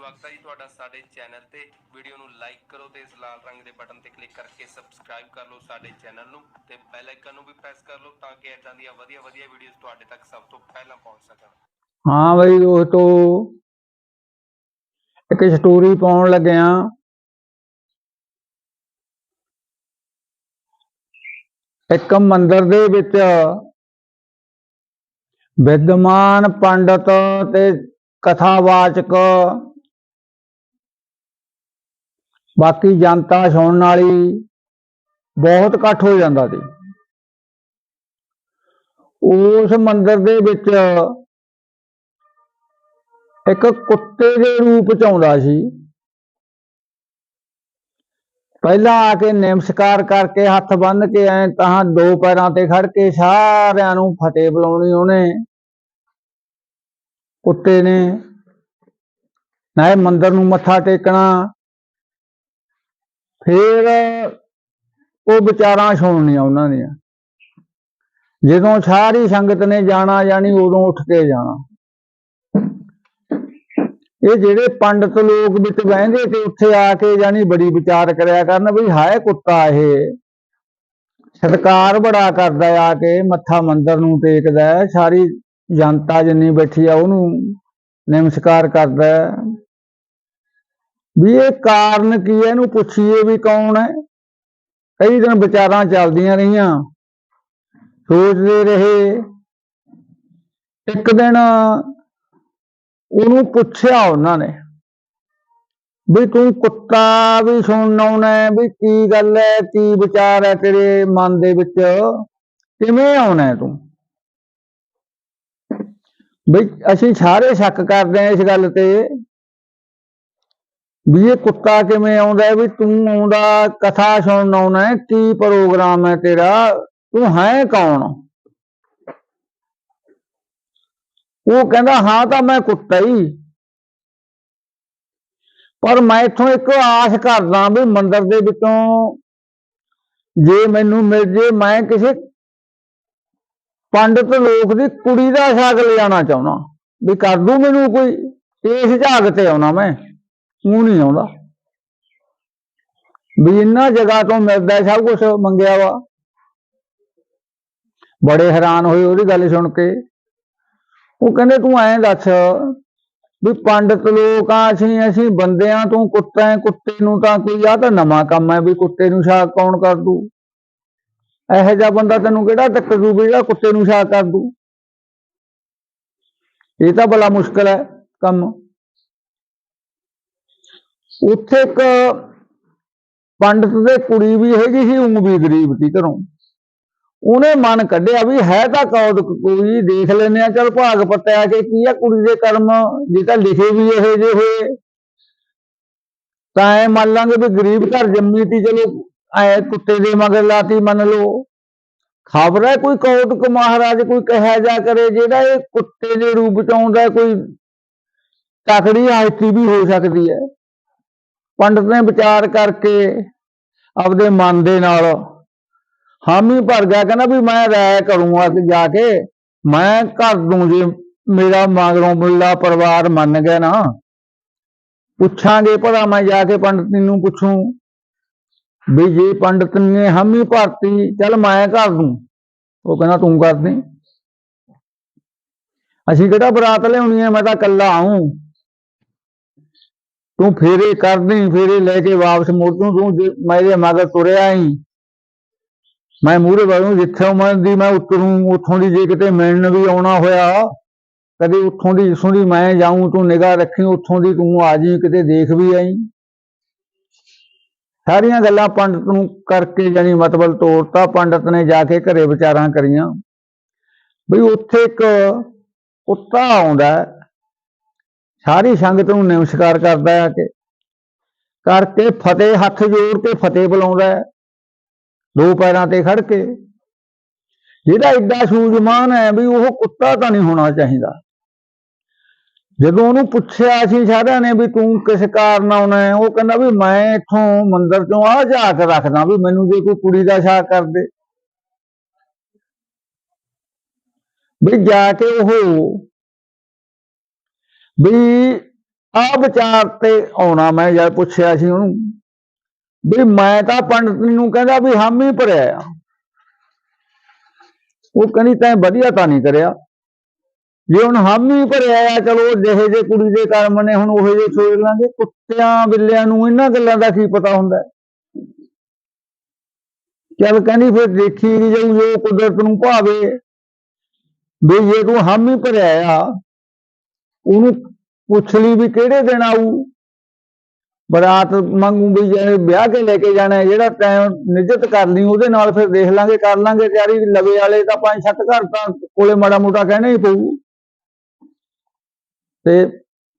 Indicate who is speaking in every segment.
Speaker 1: ਸਵਾਗਤ ਹੈ ਜੀ ਤੁਹਾਡਾ ਸਾਡੇ ਚੈਨਲ ਤੇ। ਵੀਡੀਓ ਨੂੰ ਲਾਈਕ ਕਰੋ ਤੇ ਇਸ ਲਾਲ ਰੰਗ ਦੇ ਬਟਨ ਤੇ ਕਲਿੱਕ ਕਰਕੇ ਸਬਸਕ੍ਰਾਈਬ ਕਰ ਲਓ ਸਾਡੇ ਚੈਨਲ ਨੂੰ ਤੇ ਬੈਲ ਆਈਕਨ ਨੂੰ ਵੀ ਪ੍ਰੈਸ ਕਰ ਲਓ ਤਾਂ ਕਿ ਇਦਾਂ ਦੀਆਂ ਵਧੀਆ ਵਧੀਆ ਵੀਡੀਓਜ਼ ਤੁਹਾਡੇ ਤੱਕ ਸਭ ਤੋਂ ਪਹਿਲਾਂ ਪਹੁੰਚ ਸਕਣ।
Speaker 2: ਹਾਂ ਬਈ ਦੋਸਤੋ ਇੱਕ ਸਟੋਰੀ ਪਾਉਣ ਲੱਗਿਆ ਇੱਕ ਮੰਦਿਰ ਦੇ ਵਿੱਚ ਵਿਦਮਾਨ ਪੰਡਤ ਤੇ ਕਥਾਵਾਚਕ ਬਾਕੀ ਜਨਤਾ ਸੁਣਨ ਵਾਲੀ ਬਹੁਤ ਇਕੱਠ ਹੋ ਜਾਂਦਾ ਸੀ। ਉਸ ਮੰਦਿਰ ਦੇ ਵਿੱਚ ਇੱਕ ਕੁੱਤੇ ਦੇ ਰੂਪ ਚ ਆਉਂਦਾ ਸੀ। ਪਹਿਲਾਂ ਆ ਕੇ ਨਮਸਕਾਰ ਕਰਕੇ ਹੱਥ ਬੰਨ੍ਹ ਕੇ ਐ ਤਾਂ ਦੋ ਪੈਰਾਂ ਤੇ ਖੜ ਕੇ ਸਾਰਿਆਂ ਨੂੰ ਫਤਿਹ ਬੁਲਾਉਣੀ ਉਹਨੇ। ਕੁੱਤੇ ਨੇ। ਨਾ ਇਹ ਮੰਦਰ ਨੂੰ ਮੱਥਾ ਟੇਕਣਾ ਫਿਰ ਉਹ ਵਿਚਾਰਾਂ ਸੁਣਨੀਆਂ ਉਹਨਾਂ ਦੀਆਂ। ਜਦੋਂ ਸਾਰੀ ਸੰਗਤ ਨੇ ਜਾਣਾ ਜਾਣੀ ਉਦੋਂ ਉੱਠ ਕੇ ਜਾਣਾ। ਇਹ ਜਿਹੜੇ ਪੰਡਤ ਲੋਕ ਵਿੱਚ ਬਹਿੰਦੇ ਤੇ ਉੱਥੇ ਆ ਕੇ ਜਾਨੀ ਬੜੀ ਵਿਚਾਰ ਕਰਿਆ ਕਰਨ ਵੀ ਹਾਏ ਕੁੱਤਾ ਇਹ। ਸਤਕਾਰ ਬੜਾ ਕਰਦਾ ਆ ਕੇ, ਮੱਥਾ ਮੰਦਰ ਨੂੰ ਟੇਕਦਾ, ਸਾਰੀ ਜਨਤਾ ਜਿੰਨੀ ਬੈਠੀ ਆ ਉਹਨੂੰ ਨਮਸਕਾਰ ਕਰਦਾ। ਵੀ ਇਹ ਕਾਰਨ ਕੀ ਹੈ? ਇਹਨੂੰ ਪੁੱਛੀਏ ਵੀ ਕੌਣ ਹੈ? ਕਈ ਦਿਨ ਵਿਚਾਰਾਂ ਚੱਲਦੀਆਂ ਰਹੀਆਂ। ਸੋਚਦੇ ਰਹੇ। ਇੱਕ ਦਿਨ ਉਹਨੂੰ ਪੁੱਛਿਆ ਉਹਨਾਂ ਨੇ ਵੀ ਤੂੰ ਕੁੱਤਾ ਵੀ ਸੁਣਨ ਆਉਣਾ ਵੀ ਕੀ ਗੱਲ ਹੈ, ਕੀ ਵਿਚਾਰ ਹੈ ਤੇਰੇ ਮਨ ਦੇ ਵਿੱਚ? ਕਿਵੇਂ ਆਉਣਾ ਤੂੰ? ਵੀ ਅਸੀਂ ਸਾਰੇ ਸ਼ੱਕ ਕਰਦੇ ਹਾਂ ਇਸ ਗੱਲ ਤੇ। ਵੀ ਇਹ ਕੁੱਤਾ ਕਿਵੇਂ ਆਉਂਦਾ ਵੀ ਤੂੰ ਆਉਂਦਾ, ਕਥਾ ਸੁਣਨ ਆਉਣਾ ਕੀ ਪ੍ਰੋਗਰਾਮ ਹੈ ਤੇਰਾ? ਤੂੰ ਹੈ ਕੌਣ? ਉਹ ਕਹਿੰਦਾ, ਹਾਂ ਤਾਂ ਮੈਂ ਕੁੱਤਾ ਹੀ। ਪਰ ਮੈਂ ਇਥੋਂ ਇੱਕ ਆਸ ਕਰਦਾ ਵੀ ਮੰਦਰ ਦੇ ਵਿੱਚੋਂ ਜੇ ਮੈਨੂੰ ਮਿਲ ਜੇ, ਮੈਂ ਕਿਸੇ ਪੰਡਤ ਲੋਕ ਦੀ ਕੁੜੀ ਦਾ ਸਾਗ ਲਿਜਾਣਾ ਚਾਹੁੰਦਾ। ਵੀ ਕਰ ਦੂ ਮੈਨੂੰ ਕੋਈ ਇਸ ਝਾਗ ਤੇ ਆਉਣਾ ਮੈਂ। ਉਹ ਨਹੀਂ ਆਉਂਦਾ। ਵੀ ਇੰਨਾ ਜਗ੍ਹਾ ਤੋਂ ਮਿਲਦਾ, ਸਭ ਕੁਝ ਮੰਗਿਆ ਵਾ। ਬੜੇ ਹੈਰਾਨ ਹੋਏ ਉਹਦੀ ਗੱਲ ਸੁਣ ਕੇ। ਉਹ ਕਹਿੰਦੇ, ਤੂੰ ਐਂ ਦੱਸ ਵੀ ਪੰਡਤ ਲੋਕ ਆ ਅਸੀਂ ਅਸੀਂ ਬੰਦਿਆਂ ਤੋਂ ਕੁੱਤਾ ਹੈ ਕੁੱਤੇ ਨੂੰ ਤਾਂ ਕੋਈ ਆ ਤਾਂ ਨਵਾਂ ਕੰਮ ਹੈ ਵੀ ਕੁੱਤੇ ਨੂੰ ਸਾਗ ਕੌਣ ਕਰ ਦੂ? ਇਹੋ ਜਿਹਾ ਬੰਦਾ ਤੈਨੂੰ ਕਿਹੜਾ ਟੱਕਰ ਦੂ ਵੀ ਜਿਹੜਾ ਕੁੱਤੇ ਨੂੰ ਸਾਗ ਕਰ ਦੂ? ਇਹ ਤਾਂ ਬੜਾ ਮੁਸ਼ਕਲ ਹੈ ਕੰਮ। ਉੱਥੇ ਇੱਕ ਪੰਡਤ ਦੇ ਕੁੜੀ ਵੀ ਹੈਗੀ ਸੀ ਉਹ ਵੀ ਗਰੀਬ ਸੀ ਘਰੋਂ। ਉਹਨੇ ਮਨ ਕੱਢਿਆ ਵੀ ਹੈ ਤਾਂ ਕੌਦ ਕੋਈ, ਦੇਖ ਲੈਨੇ ਆ, ਚਲ ਭਾਗ ਪੱਤਿਆ ਕਿ ਕੀ ਆ ਕੁੜੀ ਦੇ ਕਰਮ, ਜੇ ਤਾਂ ਲਿਖੇ ਵੀ ਇਹੋ ਜਿਹੇ। ਹੋਏ ਤਾਂ ਐ ਮੰਨ ਲਾਂਗੇ ਵੀ ਗਰੀਬ ਘਰ ਜੰਮੀ ਤੀ ਚਲੋ ਐ ਕੁੱਤੇ ਦੇ ਮਗਰ ਲਾਤੀ ਮੰਨ ਲਓ। ਖਬਰ ਹੈ ਕੋਈ ਕੌਤਕ ਮਹਾਰਾਜ ਕੋਈ ਕਹਿਆ ਜਾ ਕਰੇ, ਜਿਹੜਾ ਇਹ ਕੁੱਤੇ ਦੇ ਰੂਪ ਚ ਆਉਂਦਾ, ਕੋਈ ਤਕੜੀ ਆਇਤੀ ਵੀ ਹੋ ਸਕਦੀ ਹੈ। ਪੰਡਤ ਨੇ ਵਿਚਾਰ ਕਰਕੇ ਆਪਦੇ ਮਨ ਦੇ ਨਾਲ ਹਾਮੀ ਭਰ ਗਿਆ, ਕਹਿੰਦਾ ਵੀ ਮੈਂ ਰਾਇ ਕਰੂੰਗਾ ਕਿ ਜਾ ਕੇ ਮੈਂ ਘਰ ਦੂੰ ਜੇ ਮੇਰਾ ਮਗਰੋਂ ਮੁੱਲਾ ਪਰਿਵਾਰ ਮੰਨ ਗਿਆ ਨਾ, ਪੁੱਛਾਂਗੇ ਭਲਾ ਮੈਂ ਜਾ ਕੇ ਪੰਡਤ ਨੂੰ ਪੁੱਛੂੰ ਵੀ ਜੇ ਪੰਡਤ ਨੇ ਹਾਮੀ ਭਰਤੀ, ਚੱਲ ਮੈਂ ਕਰ ਦੂੰ ਉਹ ਕਹਿੰਦਾ ਤੂੰ ਕਰ ਦੇ ਅਸੀਂ ਕਿਹੜਾ ਬਰਾਤ ਲਿਆਉਣੀ ਹੈ, ਮੈਂ ਤਾਂ ਇਕੱਲਾ ਆਉਂ ਤੂੰ ਫੇਰੇ ਕਰਦੀ ਫੇਰੇ ਲੈ ਕੇ ਵਾਪਸ ਮੁੜ ਤੂੰ ਤੂੰ ਮੇਰੇ ਮਗਰ ਤੁਰਿਆ ਹੀ ਮੈਂ ਮੂਹਰੇ ਵੜੂ ਜਿੱਥੋਂ ਮੈਂ ਦੀ ਮੈਂ ਉਤਰੂ ਉੱਥੋਂ ਦੀ ਜੇ ਕਿਤੇ ਮਿਲਣ ਵੀ ਆਉਣਾ ਹੋਇਆ, ਕਦੇ ਉੱਥੋਂ ਦੀ, ਜਿੱਥੋਂ ਦੀ ਮੈਂ ਜਾਊਂ, ਤੂੰ ਨਿਗਾਹ ਰੱਖੀ, ਉੱਥੋਂ ਦੀ ਤੂੰ ਆ ਜੀ ਕਿਤੇ ਦੇਖ ਵੀ ਆਈ। ਸਾਰੀਆਂ ਗੱਲਾਂ ਪੰਡਤ ਨੂੰ ਕਰਕੇ ਜਾਨੀ ਮਤਬਲ ਤੋਰਤਾ, ਪੰਡਤ ਨੇ ਜਾ ਕੇ ਘਰੇ ਵਿਚਾਰਾਂ ਕਰੀਆਂ। ਵੀ ਉੱਥੇ ਇੱਕ ਕੁੱਤਾ ਆਉਂਦਾ ਸਾਰੀ ਸੰਗਤ ਨੂੰ ਨਮਸਕਾਰ ਕਰਦਾ ਹੈ ਕਿ ਕਰਕੇ ਫਤਿਹ ਹੱਥ ਜੋੜ ਕੇ ਫਤਿਹ ਬੁਲਾਉਂਦਾ ਹੈ। ਦੋ ਪੈਰਾਂ ਤੇ ਖੜ ਕੇ ਜਿਹੜਾ ਐਡਾ ਸੂਝਵਾਨ ਹੈ ਵੀ ਉਹ ਕੁੱਤਾ ਤਾਂ ਨਹੀਂ ਹੋਣਾ ਚਾਹੀਦਾ। ਜਦੋਂ ਉਹਨੂੰ ਪੁੱਛਿਆ ਸੀ ਸਾਰਿਆਂ ਨੇ ਵੀ ਤੂੰ ਕਿਸ ਕਾਰਨ ਆਉਣਾ ਉਹ ਕਹਿੰਦਾ ਵੀ ਮੈਂ ਇੱਥੋਂ ਮੰਦਿਰ ਚੋਂ ਆ ਜਾ ਕੇ ਰੱਖਦਾ ਵੀ ਮੈਨੂੰ ਜੇ ਕੋਈ ਕੁੜੀ ਦਾ ਸ਼ਾਕ ਕਰ ਦੇ। ਵੀ ਜਾ ਕੇ ਉਹ ਵੀ ਆ ਵਿਚਾਰ ਤੇ ਆਉਣਾ ਮੈਂ ਜਦ ਪੁੱਛਿਆ ਸੀ ਉਹਨੂੰ, ਵੀ ਮੈਂ ਤਾਂ ਪੰਡਤ ਨੂੰ ਕਹਿੰਦਾ ਵੀ ਹਾਮੀ ਭਰਿਆ ਆ। ਉਹ ਕਹਿੰਦੀ ਤੈਂ ਵਧੀਆ ਤਾਂ ਨਹੀਂ ਕਰਿਆ। ਜੇ ਹੁਣ ਹਾਮੀ ਭਰਿਆ ਆ, ਚਲੋ ਜਿਹੇ ਜੇ ਕੁੜੀ ਦੇ ਕਰਮ ਨੇ, ਹੁਣ ਉਹੇ ਜੇ ਸੋਚ ਲਾਂਗੇ। ਕੁੱਤਿਆਂ ਬਿੱਲਿਆਂ ਨੂੰ ਇਹਨਾਂ ਗੱਲਾਂ ਦਾ ਕੀ ਪਤਾ ਹੁੰਦਾ? ਹੈ? ਚੱਲ ਕਹਿੰਦੀ ਫਿਰ ਦੇਖੀ ਜਾਊ ਜੋ ਕੁਦਰਤ ਨੂੰ ਭਾਵੇ, ਵੀ ਜੇ ਤੂੰ ਹਾਮੀ ਭਰਿਆ ਆ ਉਹਨੂੰ ਪੁੱਛ ਲਈ ਵੀ ਕਿਹੜੇ ਦਿਨ ਆਊ? ਬਰਾਤ ਮੰਗੂ ਵੀ ਜੇ ਵਿਆਹ ਕੇ ਲੈ ਕੇ ਜਾਣਾ ਜਿਹੜਾ ਟਾਈਮ ਨਿਜਤ ਕਰ ਲਈ, ਉਹਦੇ ਨਾਲ ਫਿਰ ਦੇਖ ਲਾਂਗੇ, ਕਰ ਲਾਂਗੇ ਤਿਆਰੀ ਲਵੇ ਵਾਲੇ ਤਾਂ ਪੰਜ ਸੱਤ ਘਰ ਤਾਂ ਕੋਲੇ ਮਾੜਾ ਮੋਟਾ ਕਹਿਣਾ ਹੀ ਪਊ। ਤੇ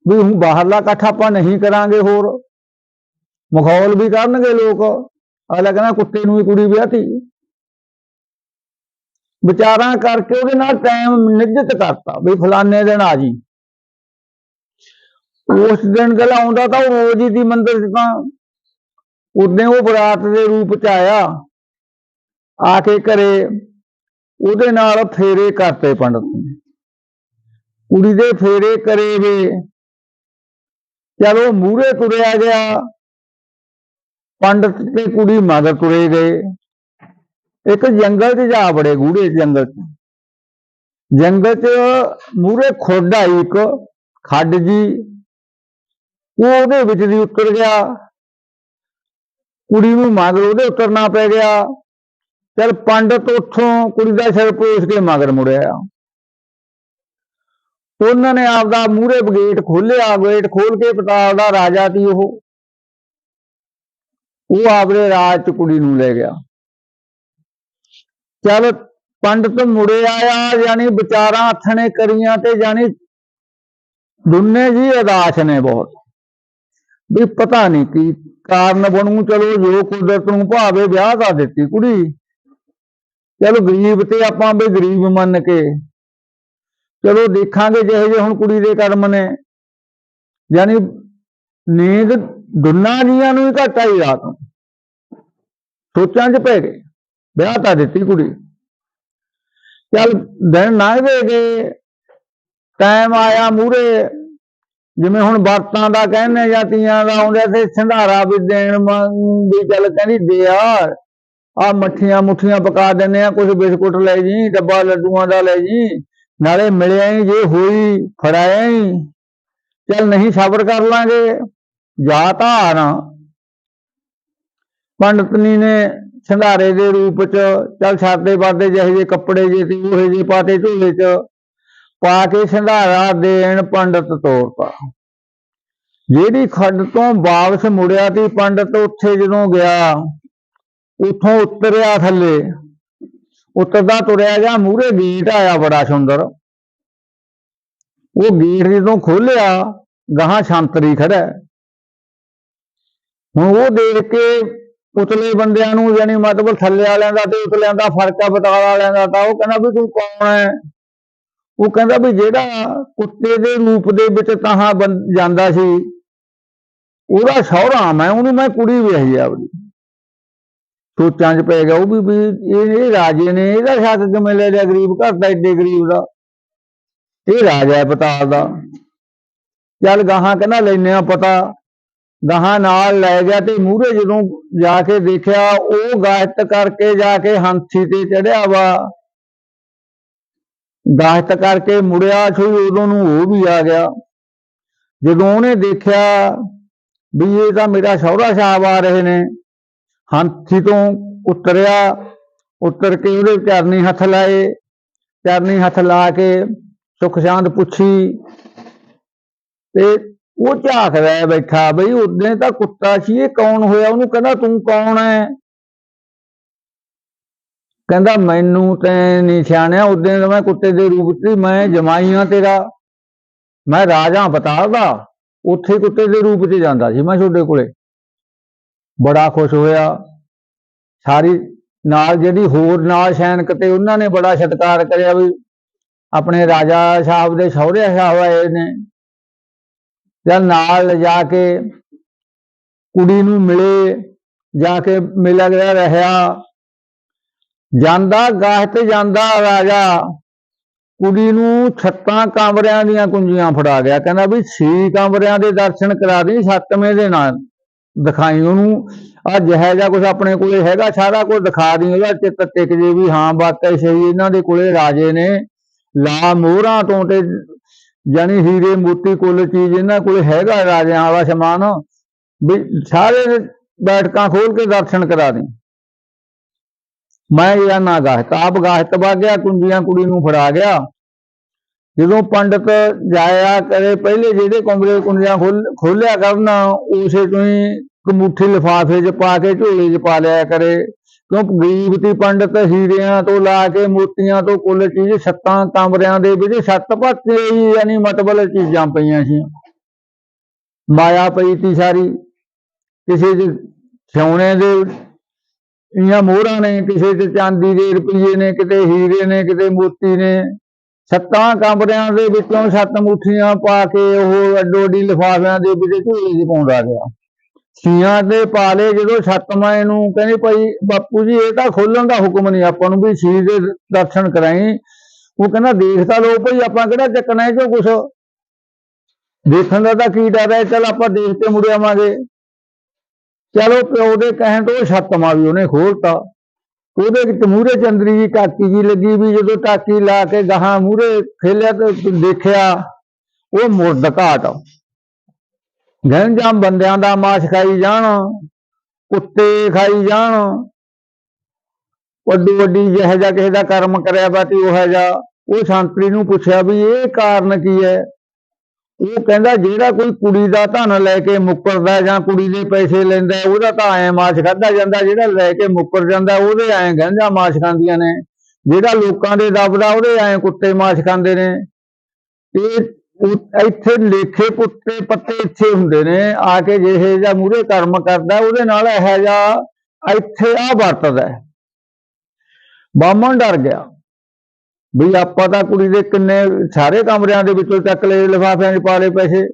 Speaker 2: ਵੀ ਹੁਣ ਬਾਹਰਲਾ ਇਕੱਠ ਆਪਾਂ ਨਹੀਂ ਕਰਾਂਗੇ ਹੋਰ, ਮਖੌਲ ਵੀ ਕਰਨਗੇ ਲੋਕ। ਅਗਲਾ ਕਹਿੰਦਾ ਕੁੱਤੇ ਨੂੰ ਹੀ ਕੁੜੀ ਵਿਆਹਤੀ। ਵਿਚਾਰਾਂ ਕਰਕੇ ਉਹਦੇ ਨਾਲ ਟਾਈਮ ਨਿਜਤ ਕਰਤਾ, ਵੀ ਫਲਾਣੇ ਦਿਨ ਆ ਜੀ। ਉਸ ਦਿਨ ਗੱਲ ਆਉਂਦਾ ਤਾਂ ਉਹ ਰੋਜ਼ ਹੀ ਦੀ ਮੰਦਿਰ ਚ ਤਾਂ। ਉਦੋਂ ਉਹ ਬਰਾਤ ਦੇ ਰੂਪ ਚ ਆਇਆ। ਆ ਕੇ ਘਰੇ ਉਹਦੇ ਨਾਲ ਫੇਰੇ ਕਰਤੇ ਪੰਡਤ ਨੇ। ਕੁੜੀ ਦੇ ਫੇਰੇ ਕਰੇ ਵੇ ਚਲੋ ਮੂਹਰੇ ਤੁਰਿਆ ਗਿਆ, ਪੰਡਤ ਤੇ ਕੁੜੀ ਮਗਰ ਤੁਰੇ ਗਏ। ਇੱਕ ਜੰਗਲ 'ਚ ਜਾ ਬੜੇ ਗੂੜੇ ਜੰਗਲ 'ਚ। ਜੰਗਲ 'ਚ ਮੂਹਰੇ ਖੁੱਡ ਆਈ ਇੱਕ ਖੱਡ ਜੀ। ਉਹ ਉਹਦੇ ਵਿੱਚ ਦੀ ਉਤਰ ਗਿਆ। ਕੁੜੀ ਨੂੰ ਮਗਰ ਉਹਦੇ ਉਤਰਨਾ ਪੈ ਗਿਆ। ਚਲ ਪੰਡਤ ਉੱਥੋਂ ਕੁੜੀ ਦਾ ਸਿਰ ਪੋਸ ਕੇ ਮਗਰ ਮੁੜਿਆ। ਉਹਨਾਂ ਨੇ ਆਪਦਾ ਮੂਹਰੇ ਗੇਟ ਖੋਲਿਆ ਗੇਟ ਖੋਲ ਕੇ ਪਤਾਲ ਦਾ ਰਾਜਾ ਸੀ ਉਹ। ਉਹ ਆਪਦੇ ਰਾਜ ਚ ਕੁੜੀ ਨੂੰ ਲੈ ਗਿਆ। ਚਲ ਪੰਡਤ ਮੁੜੇ ਆਇਆ, ਯਾਨੀ ਵਿਚਾਰਾਂ ਹੱਥਣੇ ਕਰੀਆਂ ਤੇ ਯਾਨੀ ਦੁੰਨੇ ਜੀ ਅਦਾਸ ਨੇ ਬਹੁਤ। ਵੀ ਪਤਾ ਨਹੀਂ ਕੀ ਕਾਰਨ ਬਣੂ, ਚਲੋ ਜੋ ਕੁਦਰਤ ਨੂੰ ਭਾਵੇ ਵਿਆਹ ਦਾ ਦਿੱਤੀ ਕੁੜੀ। ਚਲੋ ਗਰੀਬ ਤੇ ਆਪਾਂ ਵੀ ਗਰੀਬ ਮੰਨ ਕੇ। ਚਲੋ ਦੇਖਾਂਗੇ ਜਿਹੇ ਜਿਹੇ ਹੁਣ ਕੁੜੀ ਦੇ ਕਰਮ ਨੇ। ਯਾਨੀ ਨੀਂਦ ਦੁਨਾ ਜੀਆਂ ਨੂੰ ਹੀ ਘੱਟ ਆਈ ਰਾਤ ਨੂੰ। ਸੋਚਾਂ 'ਚ ਪੈ ਗਏ, ਵਿਆਹ ਤਾਂ ਦਿੱਤੀ ਕੁੜੀ। ਚੱਲ ਦਿਨ ਲੰਘਦੇ ਗਏ ਟਾਈਮ ਆਇਆ ਮੂਰੇ ਜਿਵੇਂ ਹੁਣ ਵਰਤਾਂ ਦਾ ਕਹਿੰਦੇ ਜਾਂ ਤੀਆਂ ਦਾ ਆਉਂਦਾ ਤੇ ਸੰਧਾਰਾ ਵੀ ਦੇਣ ਵੀ ਚੱਲ ਕਹਿੰਦੀ ਦੇ ਆ। ਆ ਮੱਠੀਆਂ ਮੁੱਠੀਆਂ ਪਕਾ ਦਿੰਨੇ ਆ ਕੁਝ ਬਿਸਕੁਟ ਲੈ ਜੀ, ਡੱਬਾ ਲੱਡੂਆਂ ਦਾ ਲੈ ਜੀ, ਨਾਲੇ ਮਿਲਿਆ ਹੀ ਜੇ ਹੋਈ ਫੜਾਇਆ ਹੀ ਚੱਲ ਨਹੀਂ ਸਬਰ ਕਰ ਲਾਂਗੇ, ਜਾ ਧਾਰ। ਪੰਡਤਨੀ ਨੇ ਸੰਧਾਰੇ ਦੇ ਰੂਪ ਚ, ਚੱਲ ਛਾਤੇ ਪਾਤੇ ਜਿਹੇ ਜਿਹੇ ਕੱਪੜੇ ਜੇ ਸੀ, ਉਹੇ ਜਿਹੇ ਪਾਤੇ ਝੋਲੇ ਚ। ਪਾ ਕੇ ਸੰਧਾਰਾ ਦੇਣ ਪੰਡਤ ਤੋਰਤਾ ਜਿਹੜੀ ਖੱਡ ਤੋਂ ਵਾਪਸ ਮੁੜਿਆ ਤੀ ਪੰਡਤ ਉੱਥੇ ਜਦੋਂ ਗਿਆ, ਉੱਥੋਂ ਉਤਰਿਆ ਥੱਲੇ। ਉਤਰਦਾ ਤੁਰਿਆ ਗਿਆ, ਮੂਹਰੇ ਗੇਟ ਆਇਆ ਬੜਾ ਸੁੰਦਰ। ਉਹ ਗੇਟ ਜਦੋਂ ਖੋਲਿਆ ਗਾਹਾਂ ਸ਼ਾਂਤਰੀ ਖੜਾ ਹੁਣ ਉਹ ਦੇਖ ਕੇ ਉਤਲੇ ਬੰਦਿਆਂ ਨੂੰ ਯਾਨੀ ਮਤਲਬ ਥੱਲੇ ਵਾਲਿਆਂ ਦਾ ਤੇ ਉਤਲਿਆਂ ਦਾ ਫ਼ਰਕ ਆ ਬਤਾਲ ਵਾਲਿਆਂ ਦਾ ਤਾਂ ਉਹ ਕਹਿੰਦਾ ਵੀ ਤੂੰ ਕੌਣ ਹੈ ਉਹ ਕਹਿੰਦਾ ਵੀ ਜਿਹੜਾ ਕੁੱਤੇ ਦੇ ਰੂਪ ਦੇ ਵਿੱਚ ਤਾਹਾਂ ਬੰ- ਜਾਂਦਾ ਸੀ, ਉਹਦਾ ਸਹੁਰਾ ਮੈਂ, ਉਹਨੂੰ ਮੈਂ ਕੁੜੀ ਵਿਆਹੀ ਆ ਸੋਚਾਂ 'ਚ ਪੈ ਗਿਆ ਉਹ ਵੀ ਵੀ ਇਹ ਰਾਜੇ ਨੇ, ਇਹਦਾ ਸ਼ੱਕ ਕਿਵੇਂ ਲੈ ਲਿਆ ਗਰੀਬ ਘਰ ਦਾ, ਏਡੇ ਗਰੀਬ ਦਾ? ਇਹ ਰਾਜਾ ਹੈ ਪਤਾਲ ਦਾ। ਚੱਲ ਗਾਹਾਂ ਕਹਿੰਦਾ ਲੈਨੇ ਆ ਪਤਾ। ਗਾਹਾਂ ਨਾਲ ਲੈ ਗਿਆ ਤੇ ਮੂਹਰੇ ਜਦੋਂ ਜਾ ਕੇ ਦੇਖਿਆ, ਉਹ ਗਾਇਤ ਕਰਕੇ ਜਾ ਕੇ ਹੰਸੀ ਤੇ ਚੜਿਆ ਵਾ। ਗਾਇਤ ਕਰਕੇ ਮੁੜਿਆ ਸੀ, ਉਦੋਂ ਨੂੰ ਉਹ ਵੀ ਆ ਗਿਆ। ਜਦੋਂ ਉਹਨੇ ਦੇਖਿਆ ਵੀ ਇਹ ਤਾਂ ਮੇਰਾ ਸਹੁਰਾ ਸਾਹਿਬ ਆ ਰਹੇ ਨੇ, ਹੰਥੀ ਤੋਂ ਉਤਰਿਆ, ਉਤਰ ਕੇ ਉਹਦੇ ਚਰਨੀ ਹੱਥ ਲਾਏ, ਚਰਨੀ ਹੱਥ ਲਾ ਕੇ ਸੁਖ ਸ਼ਾਂਤ ਪੁੱਛੀ ਤੇ ਉਹ ਝਾਕਦਾ ਹੈ ਬੈਠਾ, ਬਈ ਉਦੋਂ ਤਾਂ ਕੁੱਤਾ ਸੀ, ਇਹ ਕੌਣ ਹੋਇਆ? ਉਹਨੂੰ ਕਹਿੰਦਾ, ਤੂੰ ਕੌਣ ਹੈ ਕਹਿੰਦਾ, ਮੈਨੂੰ ਤੈਂ ਨਹੀਂ ਸਿਆਣਿਆ ਉਦੋਂ ਤਾਂ ਮੈਂ ਕੁੱਤੇ ਦੇ ਰੂਪ 'ਚ ਮੈਂ ਜਮਾਈ ਹਾਂ ਤੇਰਾ। ਮੈਂ ਰਾਜਾ ਬਤਾ ਦਾ। ਉੱਥੇ ਕੁੱਤੇ ਦੇ ਰੂਪ 'ਚ ਜਾਂਦਾ ਸੀ ਮੈਂ ਤੁਹਾਡੇ ਕੋਲੇ। ਬੜਾ ਖੁਸ਼ ਹੋਇਆ। ਸਾਰੀ ਨਾਲ ਜਿਹੜੀ ਹੋਰ ਨਾਲ ਸੈਨਿਕ ਤੇ ਉਹਨਾਂ ਨੇ ਬੜਾ ਸਤਿਕਾਰ ਕਰਿਆ ਵੀ ਆਪਣੇ ਰਾਜਾ ਸਾਹਿਬ ਦੇ ਸਹੁਰੇ ਸਾਹਿਬ ਆਏ ਨੇ। ਜਾਂ ਨਾਲ ਲਿਜਾ ਕੇ ਕੁੜੀ ਨੂੰ ਮਿਲੇ, ਜਾ ਕੇ ਮਿਲਿਆ ਗਿਆ ਰਹਿਆ ਜਾਂਦਾ ਗਾਹ ਤੇ ਜਾਂਦਾ ਰਾਜਾ। ਕੁੜੀ ਨੂੰ ਛੱਤਾਂ ਕਮਰਿਆਂ ਦੀਆਂ ਕੁੰਜੀਆਂ ਫੜਾ ਗਿਆ। ਕਹਿੰਦਾ ਵੀ ਛੇ ਕਮਰਿਆਂ ਦੇ ਦਰਸ਼ਨ ਕਰਾ ਦੇ, ਸੱਤਵੇਂ ਦੇ ਨਾਲ ਦਿਖਾਈ ਉਹਨੂੰ। ਆ ਜਿਹੋ ਜਿਹਾ ਕੁਝ ਆਪਣੇ ਕੋਲੇ ਹੈਗਾ, ਸਾਰਾ ਕੁਝ ਦਿਖਾ ਦੀ, ਉਹਦਾ ਚਿੱਤ ਟਿਕ ਜੇ ਵੀ ਹਾਂ ਵਾਕਈ ਸਹੀ ਇਹਨਾਂ ਦੇ ਕੋਲੇ ਰਾਜੇ ਨੇ। ਲਾ ਮੋਹਰਾਂ ਤੋਂ ਤੇ ਜਾਨੀ ਹੀਰੇ ਮੋਤੀ ਕੁੱਲ ਚੀਜ਼ ਇਹਨਾਂ ਕੋਲੇ ਹੈਗਾ ਰਾਜਿਆਂ ਵਾਲਾ ਸਮਾਨ। ਵੀ ਸਾਰੇ ਬੈਠਕਾਂ ਖੋਲ ਕੇ ਦਰਸ਼ਨ ਕਰਾ ਦੇ। ਮੈਂ ਇਹ ਨਾ ਗਾਹਤ ਆਪ ਗਾਹਕ ਵਾ ਗਿਆ ਕੁੰਜੀਆਂ ਕੁੜੀ ਨੂੰ ਫੜਾ ਗਿਆ। ਜਦੋਂ ਪੰਡਤ ਜਾਇਆ ਕਰੇ, ਪਹਿਲੇ ਜਿਹੜੇ ਕਮਰੇ ਕੁੰਜੀਆਂ ਖੋਲਿਆ ਕਰਨ, ਉਸੇ ਤੋਂ ਹੀ ਕਮੂਠੀ ਲਿਫਾਫੇ 'ਚ ਪਾ ਕੇ ਝੋਲੇ 'ਚ ਪਾ ਲਿਆ ਕਰੇ। ਕਿਉਂ? ਗਰੀਬ ਤੀ ਪੰਡਤ, ਹੀਰਿਆਂ ਤੋਂ ਲਾ ਕੇ ਮੋਤੀਆਂ ਤੋਂ ਕੁੱਲ ਚੀਜ਼ ਸੱਤਾਂ ਕਮਰਿਆਂ ਦੇ ਵਿੱਚ ਸੱਤ ਪਾਸੇ ਹੀ ਯਾਨੀ ਮਤਬਲ ਚੀਜ਼ਾਂ ਪਈਆਂ ਸੀ ਮਾਇਆ ਪਈ ਤੀ ਸਾਰੀ। ਕਿਸੇ 'ਚ ਸਿਉਣੇ ਦੇ ਇਆਂ ਮੋਹਰਾਂ ਨੇ, ਕਿਸੇ ਤੇ ਚਾਂਦੀ ਦੇ ਰੁਪਈਏ ਨੇ, ਕਿਤੇ ਹੀਰੇ ਨੇ, ਕਿਤੇ ਮੋਤੀ ਨੇ। ਸੱਤਾਂ ਕਮਰਿਆਂ ਦੇ ਵਿੱਚੋਂ ਸੱਤ ਮੁੱਠੀਆਂ ਪਾ ਕੇ ਉਹ ਅੱਡੋ ਅੱਡੀ ਲਿਫਾਫਿਆਂ ਦੇ ਵਿੱਚ ਝੋਲੇ 'ਚ ਪਾਉਂਦਾ ਗਿਆ। ਛੀਆਂ ਦੇ ਪਾਲੇ ਜਦੋਂ ਸੱਤਵਾਂ ਨੂੰ ਕਹਿੰਦੇ ਭਾਈ, ਬਾਪੂ ਜੀ, ਇਹ ਤਾਂ ਖੋਲਣ ਦਾ ਹੁਕਮ ਨਹੀਂ, ਆਪਾਂ ਨੂੰ ਵੀ ਛੀ ਦੇ ਦਰਸ਼ਨ ਕਰਾਈ। ਉਹ ਕਹਿੰਦਾ, ਦੇਖ ਤਾਂ ਲੋ ਭਾਈ, ਆਪਾਂ ਕਿਹੜਾ ਚੱਕਣਾ ਇਹ ਚੋਂ ਕੁਛ? ਦੇਖਣ ਦਾ ਤਾਂ ਕੀ ਡਰ ਹੈ, ਚਲ ਆਪਾਂ ਦੇਖ ਕੇ ਮੁੜਿਆਵਾਂਗੇ ਚਲੋ ਪਿਓ ਦੇ ਕਹਿਣ ਤੋਂ ਉਹ ਸੱਤਵਾਂ ਵੀ ਉਹਨੇ ਖੋਲਤਾ। ਉਹਦੇ ਵਿੱਚ ਮੂਹਰੇ ਚੰਦਰੀ ਜੀ ਟਾਕੀ ਜੀ ਲੱਗੀ ਵੀ ਜਦੋਂ ਟਾਕੀ ਲਾ ਕੇ ਗਾਹਾਂ ਮੂਹਰੇ ਖੇਲਿਆ ਤੇ ਦੇਖਿਆ ਉਹ ਮੁਰਦ ਘਾਟ। ਗਹਿਣ ਗੰਜਾਮ ਬੰਦਿਆਂ ਦਾ ਮਾਸ ਖਾਈ ਜਾਣ, ਕੁੱਤੇ ਖਾਈ ਜਾਣ। ਵੱਡੀ ਵੱਡੀ ਜਿਹੋ ਜਿਹਾ ਕਿਸੇ ਦਾ ਕਰਮ ਕਰਿਆ ਬਾਤੀ ਉਹ ਜਿਹਾ। ਉਹ ਸੰਤਰੀ ਨੂੰ ਪੁੱਛਿਆ ਵੀ ਇਹ ਕਾਰਨ ਕੀ ਹੈ? ਉਹ ਕਹਿੰਦਾ ਜਿਹੜਾ ਕੋਈ ਕੁੜੀ ਦਾ ਧਨ ਲੈ ਕੇ ਮੁੱਕਰਦਾ ਜਾਂ ਕੁੜੀ ਦੇ ਪੈਸੇ ਲੈਂਦਾ, ਉਹਦਾ ਤਾਂ ਐ ਮਾਸ ਖਾਦਾ ਜਾਂਦਾ, ਜਿਹੜਾ ਲੈ ਕੇ ਮੁੱਕਰ ਜਾਂਦਾ, ਉਹਦੇ ਐ ਗੰਜਾ ਮਾਸ ਖਾਂਦੀਆਂ ਨੇ। ਜਿਹੜਾ ਲੋਕਾਂ ਦੇ ਦੱਬਦਾ, ਉਹਦੇ ਐ ਕੁੱਤੇ ਮਾਸ ਖਾਂਦੇ ਨੇ। ਇਹ ਇੱਥੇ ਲੇਖੇ ਪੁੱਤੇ ਪੱਤੇ ਇੱਥੇ ਹੁੰਦੇ ਨੇ, ਆ ਕੇ ਜਿਹੇ ਜਾਂ ਮੂਰੇ ਕਰਮ ਕਰਦਾ, ਉਹਦੇ ਨਾਲ ਇਹੋ ਜਿਹਾ ਇੱਥੇ ਆ ਵਰਤਦਾ। ਹੈ। ਬਾਹਮਣ ਡਰ ਗਿਆ। ਵੀ ਆਪਾਂ ਤਾਂ ਕੁੜੀ ਦੇ ਕਿੰਨੇ ਸਾਰੇ ਕਮਰਿਆਂ ਦੇ ਵਿੱਚੋਂ ਚੱਕ ਲਏ, ਲਿਫਾਫਿਆਂ 'ਚ ਪਾ ਲਏ ਪੈਸੇ।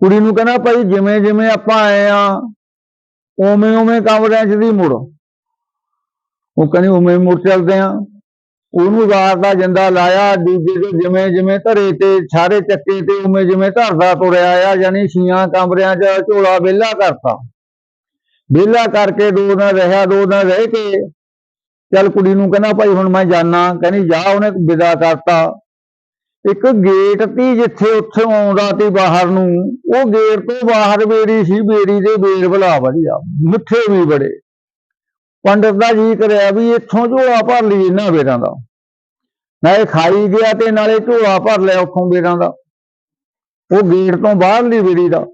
Speaker 2: ਕੁੜੀ ਨੂੰ ਕਹਿੰਦਾ ਭਾਈ ਜਿਵੇਂ ਜਿਵੇਂ ਆਪਾਂ ਆਏ ਆ, ਉਵੇਂ ਉਵੇਂ ਕਮਰਿਆਂ 'ਚ ਦੀ ਮੁੜ। ਉਹ ਕਹਿੰਦੀ ਉਵੇਂ ਮੁੜ ਚੱਲਦੇ ਆ। ਉਹਨੂੰ ਵਾਰ ਦਾ ਜਿੰਦਾ ਲਾਇਆ, ਦੂਜੇ ਦੇ ਜਿਵੇਂ ਜਿਵੇਂ ਧਰੇ ਤੇ ਸਾਰੇ ਚੱਕੇ ਤੇ ਉਵੇਂ ਜਿਵੇਂ ਧਰਦਾ ਤੁਰਿਆ ਆ, ਯਾਨੀ ਛੀਆਂ ਕਮਰਿਆਂ 'ਚ ਝੋਲਾ ਵਿਹਲਾ ਕਰਤਾ। ਵਿਹਲਾ ਕਰਕੇ ਦੋ ਦਿਨ ਰਿਹਾ ਦੋ ਦਿਨ ਰਹਿ ਕੇ ਚੱਲ ਕੁੜੀ ਨੂੰ ਕਹਿੰਦਾ ਭਾਈ ਹੁਣ ਮੈਂ ਜਾਣਾ ਕਹਿੰਦੀ, ਜਾ ਉਹਨੇ ਵਿਦਾ ਕਰਤਾ। ਇੱਕ ਗੇਟ ਤੀ ਜਿੱਥੇ ਉੱਥੇ ਆਉਂਦਾ ਤੀ ਬਾਹਰ ਨੂੰ। ਉਹ ਗੇਟ ਤੋਂ ਬਾਹਰ ਬੇੜੀ ਸੀ, ਬੇੜੀ ਦੇ ਬੇਰ ਭਲਾ ਵਧੀਆ। ਮਿੱਠੇ ਵੀ ਬੜੇ। ਪੰਡਤ ਦਾ ਜੀ ਕਰਿਆ ਵੀ ਇੱਥੋਂ ਝੋਲਾ ਭਰ ਲਈ ਇਹਨਾਂ ਬੇਰਾਂ ਦਾ। ਨਾਲੇ ਖਾਈ ਗਿਆ ਤੇ ਨਾਲੇ ਝੋਲਾ ਭਰ ਲਿਆ ਉੱਥੋਂ ਬੇਰਾਂ ਦਾ। ਉਹ ਗੇਟ ਤੋਂ ਬਾਹਰ ਲਈ ਬੇੜੀ ਦਾ।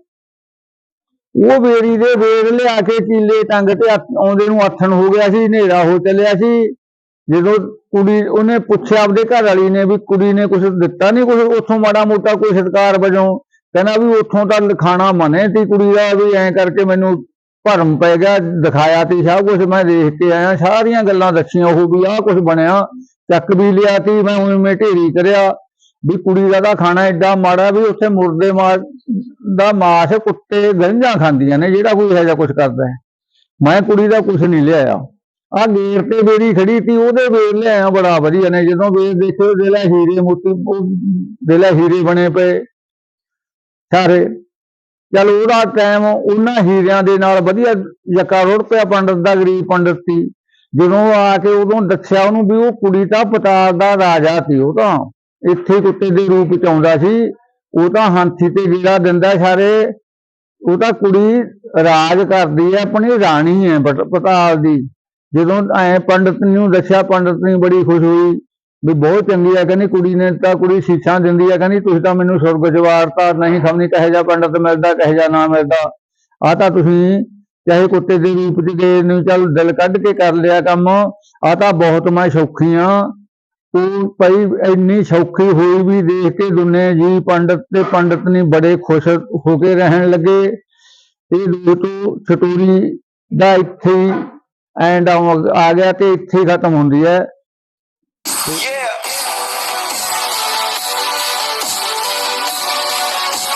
Speaker 2: ਉਹ ਬੇੜੀ ਦੇ ਬੇਰ ਲਿਆ ਕੇ ਕੀਲੇ ਟੰਗ ਤੇ ਆਉਂਦੇ ਨੂੰ ਆਥਣ ਹੋ ਗਿਆ ਸੀ, ਹਨੇਰਾ ਹੋ ਚੱਲਿਆ ਸੀ। ਜਦੋਂ ਕੁੜੀ ਉਹਨੇ ਪੁੱਛਿਆ ਆਪਦੇ ਘਰ ਵਾਲੀ ਨੇ ਵੀ ਕੁੜੀ ਨੇ ਕੁਝ ਦਿੱਤਾ ਨਹੀਂ ਕੁਝ ਉੱਥੋਂ ਮਾੜਾ ਮੋਟਾ ਕੋਈ ਸਤਕਾਰ ਵਜੋਂ ਕਹਿੰਦਾ ਵੀ ਉੱਥੋਂ ਤਾਂ ਲਿਖਾਣਾ ਮਨੇ ਤੀ ਕੁੜੀ ਦਾ ਵੀ ਐਂ ਕਰਕੇ ਮੈਨੂੰ ਭਰਮ ਪੈ ਗਿਆ, ਦਿਖਾਇਆ ਤੀ ਸਭ ਕੁਝ ਮੈਂ ਦੇਖ ਕੇ ਆਇਆ, ਸਾਰੀਆਂ ਗੱਲਾਂ ਦੱਸੀਆਂ, ਉਹ ਵੀ ਆਹ ਕੁਝ ਬਣਿਆ। ਚੱਕ ਵੀ ਲਿਆ ਤੀ ਮੈਂ ਉਵੇਂ ਢੇਰੀ ਕਰਿਆ। ਵੀ ਕੁੜੀ ਦਾ ਤਾਂ ਖਾਣਾ ਐਡਾ ਮਾੜਾ ਵੀ ਉੱਥੇ ਮੁਰਦੇ ਮਾਸ ਦਾ ਮਾਸ ਕੁੱਤੇ ਗੰਝਾਂ ਖਾਂਦੀਆਂ ਨੇ, ਜਿਹੜਾ ਕੋਈ ਇਹੋ ਜਿਹਾ ਕੁਝ ਕਰਦਾ ਹੈ। ਮੈਂ ਕੁੜੀ ਦਾ ਕੁਝ ਨਹੀਂ ਲਿਆਇਆ। ਆ ਗੇਰ ਤੇ ਬੇੜੀ ਖੜੀ ਸੀ, ਉਹਦੇ ਵੇਰ ਲਿਆਇਆ, ਬੜਾ ਵਧੀਆ ਨੇ। ਜਦੋਂ ਵੇਰ ਦੇਖੋ ਦੇਲਾ ਹੀਰੇ ਮੋਤੀ ਦੇਲਾ ਹੀਰੇ ਬਣੇ ਪਏ ਸਾਰੇ। ਚਲ ਉਹਦਾ ਟਾਈਮ ਉਹਨਾਂ ਹੀਰਿਆਂ ਦੇ ਨਾਲ ਵਧੀਆ ਯਕਾ ਰੋੜ ਪਿਆ ਪੰਡਤ ਦਾ, ਗਰੀਬ ਪੰਡਤ ਸੀ। ਜਦੋਂ ਆ ਕੇ ਉਦੋਂ ਦੱਸਿਆ ਉਹਨੂੰ ਵੀ ਉਹ ਕੁੜੀ ਤਾਂ ਪਤਾਲ ਦਾ ਰਾਜਾ ਸੀ ਉਹ ਤਾਂ। ਇੱਥੇ ਕੁੱਤੇ ਦੇ ਰੂਪ ਚ ਆਉਂਦਾ ਸੀ। ਉਹ ਤਾਂ ਹਾਥੀ ਤੇ ਜਿਹੜਾ ਦਿੰਦਾ ਸਾਰੇ। ਉਹ ਤਾਂ ਕੁੜੀ ਰਾਜ ਕਰਦੀ ਹੈ ਆਪਣੀ ਰਾਣੀ ਹੈ ਪਤਾਲ ਦੀ। ਜਦੋਂ ਐ ਪੰਡਤ ਨੂੰ ਦੱਸਿਆ, ਪੰਡਤ ਨੇ ਬੜੀ ਖੁਸ਼ ਹੋਈ ਵੀ ਬਹੁਤ ਚੰਗੀ ਆ। ਕਹਿੰਦੀ ਕੁੜੀ ਨੇ ਤਾਂ ਕੁੜੀ ਸੀਸਾਂ ਦਿੰਦੀ ਆ। ਕਹਿੰਦੀ ਤੁਸੀਂ ਤਾਂ ਮੈਨੂੰ ਸੁਰਗ ਜਵਾਰਤਾ ਨਹੀਂ ਸਮਝੀ, ਕਹੇ ਜਾ ਪੰਡਤ ਮਿਲਦਾ, ਕਹੇ ਜਾ ਨਾ ਮਿਲਦਾ। ਆ ਤਾਂ ਤੁਸੀਂ ਚਾਹੇ ਕੁੱਤੇ ਦੇ ਰੂਪ ਚ ਗਏ ਨੂੰ ਚੱਲ ਦਿਲ ਕੱਢ ਕੇ ਕਰ ਲਿਆ ਕੰਮ। ਆ ਤਾਂ ਬਹੁਤ ਮੈਂ ਸੌਖੀ ਆ। ਤੂੰ ਭਾਈ ਇੰਨੀ ਸੌਖੀ ਹੋਈ ਵੀ ਦੇਖ ਕੇ ਦੁਨੇ ਜੀ ਪੰਡਤ ਤੇ ਪੰਡਤ ਨੇ ਬੜੇ ਖੁਸ਼ ਹੋ ਕੇ ਰਹਿਣ ਲੱਗੇ। ਇਹ ਦੋਤੋ ਸਟੋਰੀ ਦਾ ਇੱਥੇ ਐਂਡ ਆ ਗਿਆ ਤੇ ਇੱਥੇ ਖਤਮ ਹੁੰਦੀ ਹੈ।